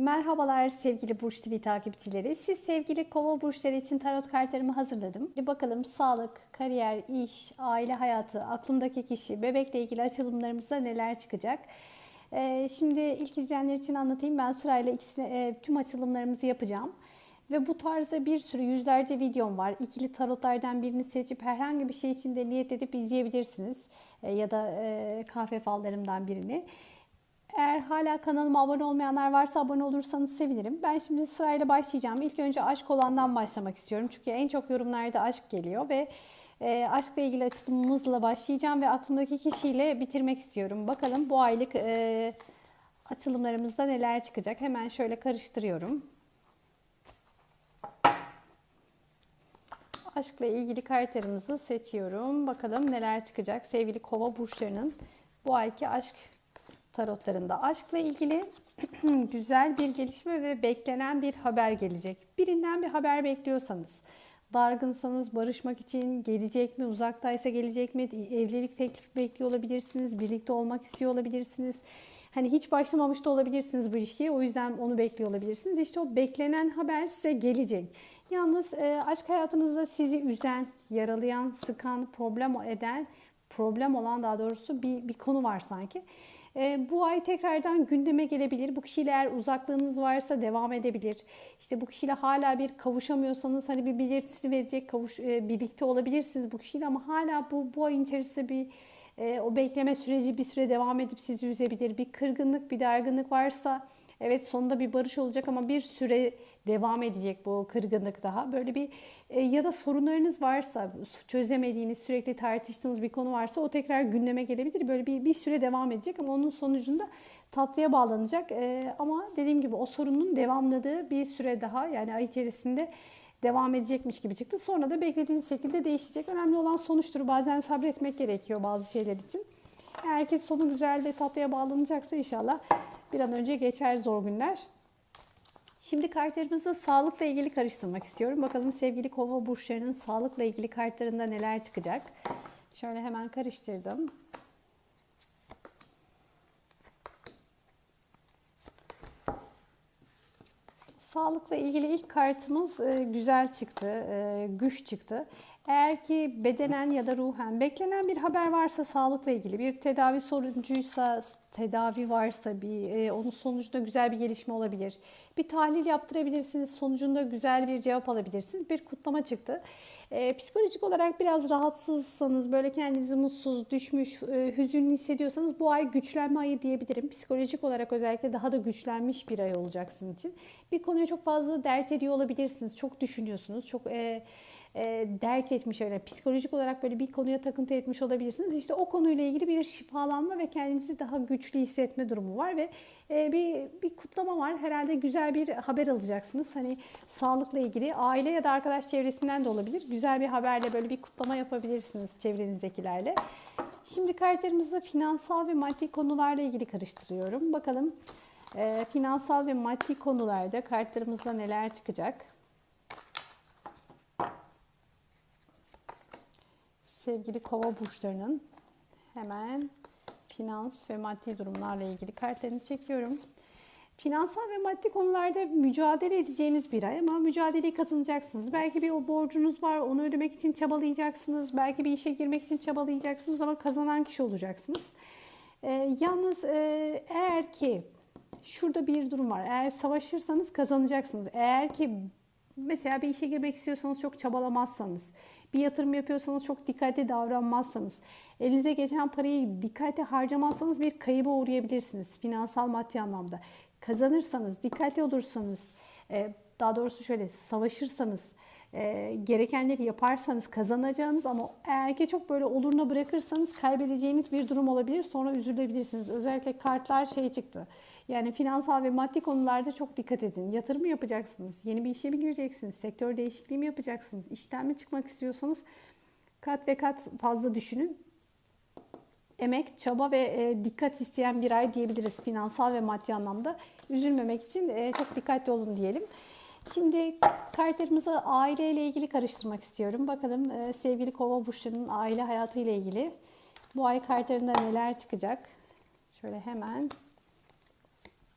Merhabalar sevgili Burç TV takipçileri. Siz sevgili kova burçları için tarot kartlarımı hazırladım. Bir bakalım sağlık, kariyer, iş, aile hayatı, aklımdaki kişi, bebekle ilgili açılımlarımızda neler çıkacak. Ee, şimdi ilk izleyenler için anlatayım. Ben sırayla ikisine, e, tüm açılımlarımızı yapacağım. Ve bu tarzda bir sürü yüzlerce videom var. İkili tarotlardan birini seçip herhangi bir şey için de niyet edip izleyebilirsiniz. E, ya da e, kahve fallarımdan birini. Eğer hala kanalıma abone olmayanlar varsa abone olursanız sevinirim. Ben şimdi sırayla başlayacağım. İlk önce aşk olandan başlamak istiyorum. Çünkü en çok yorumlarda aşk geliyor ve e, aşkla ilgili açılımımızla başlayacağım ve aklımdaki kişiyle bitirmek istiyorum. Bakalım bu aylık e, açılımlarımızda neler çıkacak. Hemen şöyle karıştırıyorum. Aşkla ilgili kartlarımızı seçiyorum. Bakalım neler çıkacak sevgili kova burçlarının bu ayki aşk tarotlarında. Aşkla ilgili güzel bir gelişme ve beklenen bir haber gelecek. Birinden bir haber bekliyorsanız, dargınsanız barışmak için gelecek mi, uzaktaysa gelecek mi, evlilik teklifi bekliyor olabilirsiniz, birlikte olmak istiyor olabilirsiniz. Hani hiç başlamamış da olabilirsiniz bu ilişkiye. O yüzden onu bekliyor olabilirsiniz. İşte o beklenen haber size gelecek. Yalnız e, aşk hayatınızda sizi üzen, yaralayan, sıkan, problem eden, problem olan daha doğrusu bir, bir konu var sanki. E, bu ay tekrardan gündeme gelebilir. Bu kişiyle eğer uzaklığınız varsa devam edebilir. İşte bu kişiyle hala bir kavuşamıyorsanız hani bir belirtisi verecek kavuş, e, birlikte olabilirsiniz bu kişiyle ama hala bu, bu ayın içerisinde bir e, o bekleme süreci bir süre devam edip sizi üzebilir. Bir kırgınlık, bir dargınlık varsa evet sonunda bir barış olacak ama bir süre devam edecek bu kırgınlık daha. Böyle bir e, ya da sorunlarınız varsa, çözemediğiniz, sürekli tartıştığınız bir konu varsa o tekrar gündeme gelebilir. Böyle bir, bir süre devam edecek ama onun sonucunda tatlıya bağlanacak. E, ama dediğim gibi o sorunun devamladığı bir süre daha yani ay içerisinde devam edecekmiş gibi çıktı. Sonra da beklediğiniz şekilde değişecek. Önemli olan sonuçtur. Bazen sabretmek gerekiyor bazı şeyler için. Herkes sonu güzel ve tatlıya bağlanacaksa inşallah bir an önce geçer zor günler. Şimdi kartlarımızı sağlıkla ilgili karıştırmak istiyorum. Bakalım sevgili kova burçlarının sağlıkla ilgili kartlarında neler çıkacak. Şöyle hemen karıştırdım. Sağlıkla ilgili ilk kartımız e, güzel çıktı, e, güç çıktı. Eğer ki bedenen ya da ruhen beklenen bir haber varsa sağlıkla ilgili bir tedavi soruncuysa, tedavi varsa bir e, onun sonucunda güzel bir gelişme olabilir. Bir tahlil yaptırabilirsiniz, sonucunda güzel bir cevap alabilirsiniz. Bir kutlama çıktı. E, psikolojik olarak biraz rahatsızsanız, böyle kendinizi mutsuz, düşmüş, e, hüzünlü hissediyorsanız bu ay güçlenme ayı diyebilirim. Psikolojik olarak özellikle daha da güçlenmiş bir ay olacak sizin için. Bir konuya çok fazla dert ediyor olabilirsiniz, çok düşünüyorsunuz, çok... E, e, dert etmiş öyle psikolojik olarak böyle bir konuya takıntı etmiş olabilirsiniz. İşte o konuyla ilgili bir şifalanma ve kendinizi daha güçlü hissetme durumu var ve e, bir bir kutlama var. Herhalde güzel bir haber alacaksınız. Hani sağlıkla ilgili aile ya da arkadaş çevresinden de olabilir. Güzel bir haberle böyle bir kutlama yapabilirsiniz çevrenizdekilerle. Şimdi kartlarımızı finansal ve maddi konularla ilgili karıştırıyorum. Bakalım e, finansal ve maddi konularda kartlarımızda neler çıkacak? Sevgili kova burçlarının hemen finans ve maddi durumlarla ilgili kartlarını çekiyorum. Finansal ve maddi konularda mücadele edeceğiniz bir ay ama mücadeleyi kazanacaksınız. Belki bir o borcunuz var onu ödemek için çabalayacaksınız. Belki bir işe girmek için çabalayacaksınız ama kazanan kişi olacaksınız. Ee, yalnız e, eğer ki şurada bir durum var. Eğer savaşırsanız kazanacaksınız. Eğer ki mesela bir işe girmek istiyorsanız çok çabalamazsanız, bir yatırım yapıyorsanız çok dikkatli davranmazsanız, elinize geçen parayı dikkatli harcamazsanız bir kayıba uğrayabilirsiniz finansal maddi anlamda. Kazanırsanız, dikkatli olursanız, e, daha doğrusu şöyle savaşırsanız, e, gerekenleri yaparsanız kazanacağınız ama eğer ki çok böyle oluruna bırakırsanız kaybedeceğiniz bir durum olabilir. Sonra üzülebilirsiniz. Özellikle kartlar şey çıktı. Yani finansal ve maddi konularda çok dikkat edin. Yatırım yapacaksınız? Yeni bir işe mi gireceksiniz? Sektör değişikliği mi yapacaksınız? İşten mi çıkmak istiyorsanız kat ve kat fazla düşünün. Emek, çaba ve e, dikkat isteyen bir ay diyebiliriz finansal ve maddi anlamda. Üzülmemek için e, çok dikkatli olun diyelim. Şimdi kartlarımızı aile ile ilgili karıştırmak istiyorum. Bakalım e, sevgili kova burçlarının aile hayatı ile ilgili bu ay kartlarında neler çıkacak? Şöyle hemen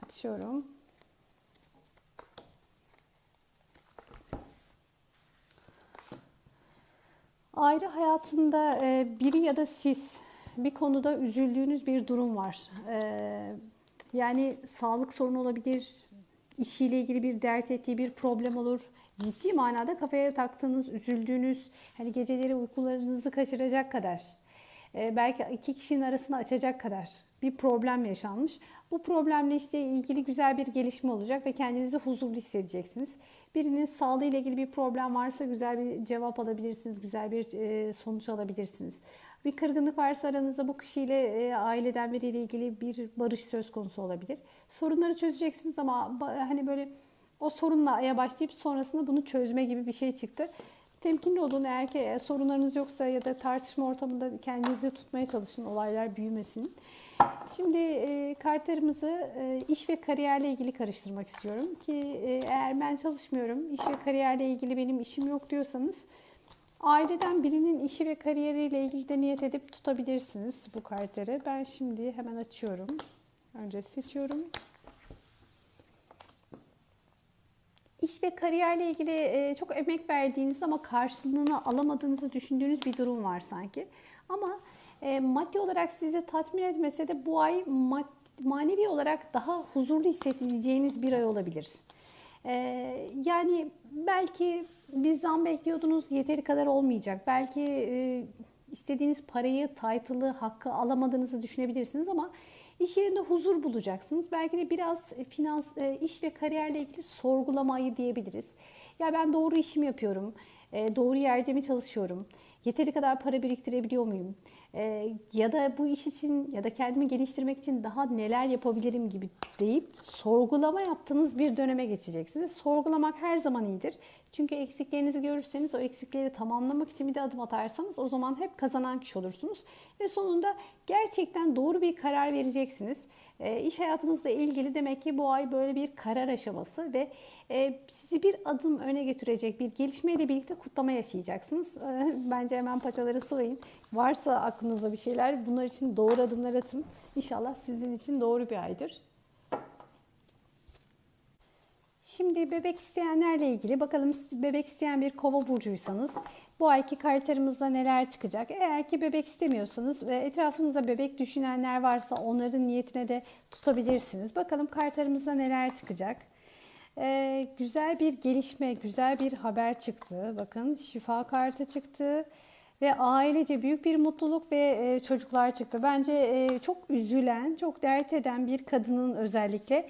açıyorum. Ayrı hayatında e, biri ya da siz bir konuda üzüldüğünüz bir durum var. E, yani sağlık sorunu olabilir, işiyle ilgili bir dert ettiği bir problem olur. Ciddi manada kafaya taktığınız, üzüldüğünüz, hani geceleri uykularınızı kaçıracak kadar, e, belki iki kişinin arasını açacak kadar bir problem yaşanmış. Bu problemle işte ilgili güzel bir gelişme olacak ve kendinizi huzurlu hissedeceksiniz. Birinin sağlığı ile ilgili bir problem varsa güzel bir cevap alabilirsiniz, güzel bir e, sonuç alabilirsiniz. Bir kırgınlık varsa aranızda bu kişiyle e, aileden biriyle ilgili bir barış söz konusu olabilir. Sorunları çözeceksiniz ama hani böyle o sorunla aya başlayıp sonrasında bunu çözme gibi bir şey çıktı. Temkinli olun eğer ki e, sorunlarınız yoksa ya da tartışma ortamında kendinizi tutmaya çalışın olaylar büyümesin. Şimdi e, kartlarımızı e, iş ve kariyerle ilgili karıştırmak istiyorum ki e, eğer ben çalışmıyorum, iş ve kariyerle ilgili benim işim yok diyorsanız aileden birinin işi ve kariyeriyle ilgili de niyet edip tutabilirsiniz bu kartları. Ben şimdi hemen açıyorum. Önce seçiyorum. İş ve kariyerle ilgili e, çok emek verdiğiniz ama karşılığını alamadığınızı düşündüğünüz bir durum var sanki. Ama e, maddi olarak sizi tatmin etmese de bu ay manevi olarak daha huzurlu hissedeceğiniz bir ay olabilir. E, yani belki bir zam bekliyordunuz yeteri kadar olmayacak. Belki istediğiniz parayı, title'ı, hakkı alamadığınızı düşünebilirsiniz ama iş yerinde huzur bulacaksınız. Belki de biraz finans, e, iş ve kariyerle ilgili sorgulamayı diyebiliriz. Ya ben doğru işimi yapıyorum, e, doğru yerde mi çalışıyorum, yeteri kadar para biriktirebiliyor muyum? E, ya da bu iş için ya da kendimi geliştirmek için daha neler yapabilirim gibi deyip sorgulama yaptığınız bir döneme geçeceksiniz. Sorgulamak her zaman iyidir. Çünkü eksiklerinizi görürseniz o eksikleri tamamlamak için bir de adım atarsanız o zaman hep kazanan kişi olursunuz. Ve sonunda gerçekten doğru bir karar vereceksiniz. E, iş hayatınızla ilgili demek ki bu ay böyle bir karar aşaması ve e, sizi bir adım öne götürecek bir gelişmeyle birlikte kutlama yaşayacaksınız. E, bence hemen paçaları sıvayın. Varsa aklınızda bir şeyler bunlar için doğru adımlar atın. İnşallah sizin için doğru bir aydır. Şimdi bebek isteyenlerle ilgili bakalım bebek isteyen bir kova burcuysanız bu ayki kartlarımızda neler çıkacak? Eğer ki bebek istemiyorsanız ve etrafınızda bebek düşünenler varsa onların niyetine de tutabilirsiniz. Bakalım kartlarımızda neler çıkacak? Ee, güzel bir gelişme, güzel bir haber çıktı. Bakın şifa kartı çıktı ve ailece büyük bir mutluluk ve e, çocuklar çıktı. Bence e, çok üzülen, çok dert eden bir kadının özellikle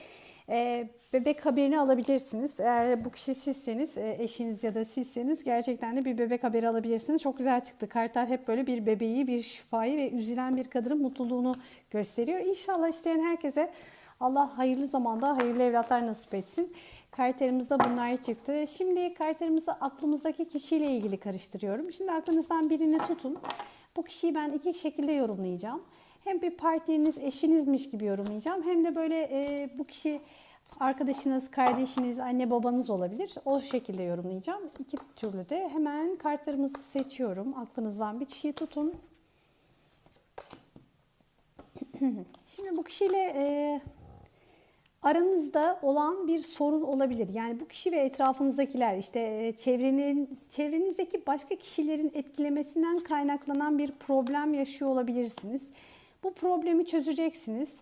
e, bebek haberini alabilirsiniz. Eğer bu kişi sizseniz, e, eşiniz ya da sizseniz gerçekten de bir bebek haberi alabilirsiniz. Çok güzel çıktı. Kartlar hep böyle bir bebeği, bir şifayı ve üzülen bir kadının mutluluğunu gösteriyor. İnşallah isteyen herkese Allah hayırlı zamanda hayırlı evlatlar nasip etsin. Kartlarımızda bunlar çıktı. Şimdi kartlarımızı aklımızdaki kişiyle ilgili karıştırıyorum. Şimdi aklınızdan birini tutun. Bu kişiyi ben iki şekilde yorumlayacağım. Hem bir partneriniz, eşinizmiş gibi yorumlayacağım. Hem de böyle e, bu kişi arkadaşınız, kardeşiniz, anne babanız olabilir. O şekilde yorumlayacağım. İki türlü de hemen kartlarımızı seçiyorum. Aklınızdan bir kişiyi tutun. Şimdi bu kişiyle e, aranızda olan bir sorun olabilir. Yani bu kişi ve etrafınızdakiler işte e, çevrenin, çevrenizdeki başka kişilerin etkilemesinden kaynaklanan bir problem yaşıyor olabilirsiniz. Bu problemi çözeceksiniz.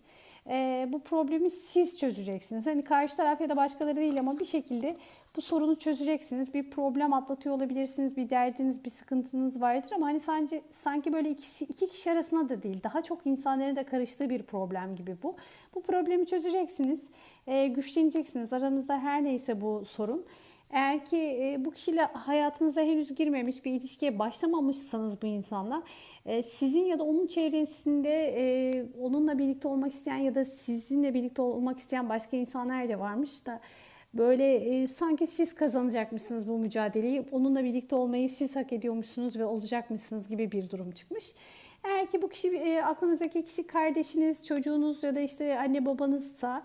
E, bu problemi siz çözeceksiniz. Hani karşı taraf ya da başkaları değil ama bir şekilde bu sorunu çözeceksiniz. Bir problem atlatıyor olabilirsiniz. Bir derdiniz, bir sıkıntınız vardır ama hani sanki, sanki böyle iki, iki kişi arasında da değil. Daha çok insanların da karıştığı bir problem gibi bu. Bu problemi çözeceksiniz. E, güçleneceksiniz. Aranızda her neyse bu sorun. Eğer ki e, bu kişiyle hayatınıza henüz girmemiş bir ilişkiye başlamamışsanız bu insanla e, sizin ya da onun çevresinde e, onunla birlikte olmak isteyen ya da sizinle birlikte olmak isteyen başka insanlar da varmış da böyle sanki siz kazanacakmışsınız bu mücadeleyi. Onunla birlikte olmayı siz hak ediyormuşsunuz ve olacakmışsınız gibi bir durum çıkmış. Eğer ki bu kişi aklınızdaki kişi kardeşiniz, çocuğunuz ya da işte anne babanızsa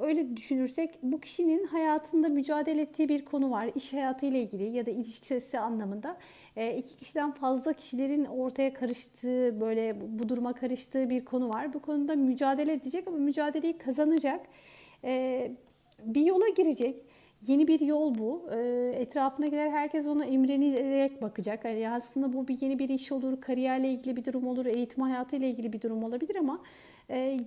öyle düşünürsek bu kişinin hayatında mücadele ettiği bir konu var. İş hayatıyla ilgili ya da ilişkisi anlamında. İki kişiden fazla kişilerin ortaya karıştığı, böyle bu duruma karıştığı bir konu var. Bu konuda mücadele edecek ama mücadeleyi kazanacak. Bir yola girecek Yeni bir yol bu. E, etrafındakiler herkes ona imrenerek bakacak. Yani aslında bu bir yeni bir iş olur, kariyerle ilgili bir durum olur, eğitim hayatıyla ilgili bir durum olabilir ama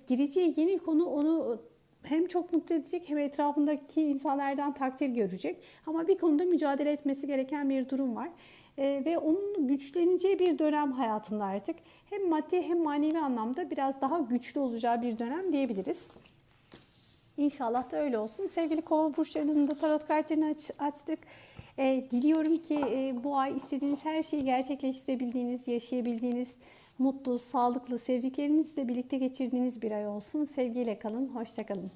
gireceği yeni konu onu hem çok mutlu edecek hem etrafındaki insanlardan takdir görecek. Ama bir konuda mücadele etmesi gereken bir durum var. Ee, ve onun güçleneceği bir dönem hayatında artık. Hem maddi hem manevi anlamda biraz daha güçlü olacağı bir dönem diyebiliriz. İnşallah da öyle olsun. Sevgili kova burçlarının da tarot kartlarını aç, açtık. Ee, diliyorum ki e, bu ay istediğiniz her şeyi gerçekleştirebildiğiniz, yaşayabildiğiniz, mutlu, sağlıklı, sevdiklerinizle birlikte geçirdiğiniz bir ay olsun. Sevgiyle kalın, hoşçakalın.